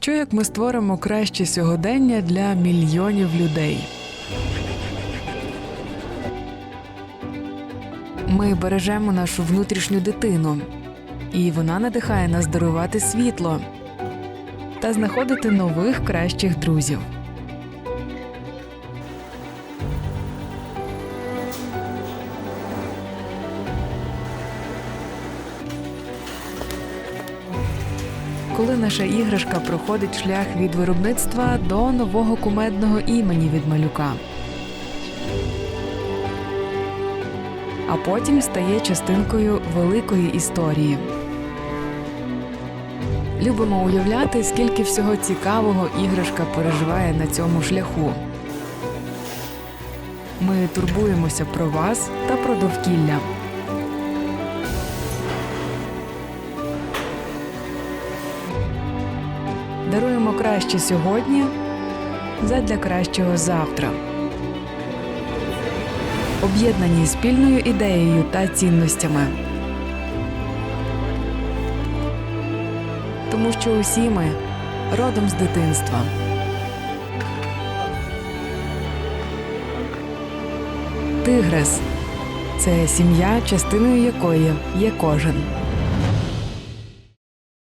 Що як ми створимо краще сьогодення для мільйонів людей? Ми бережемо нашу внутрішню дитину, і вона надихає нас дарувати світло та знаходити нових кращих друзів. Коли наша іграшка проходить шлях від виробництва до нового кумедного імені від малюка. А потім стає частинкою великої історії. Любимо уявляти, скільки всього цікавого іграшка переживає на цьому шляху. Ми турбуємося про вас та про довкілля. Даруємо краще сьогодні задля кращого завтра. Об'єднані спільною ідеєю та цінностями. Тому що усі ми родом з дитинства. Тигрес це сім'я, частиною якої є кожен.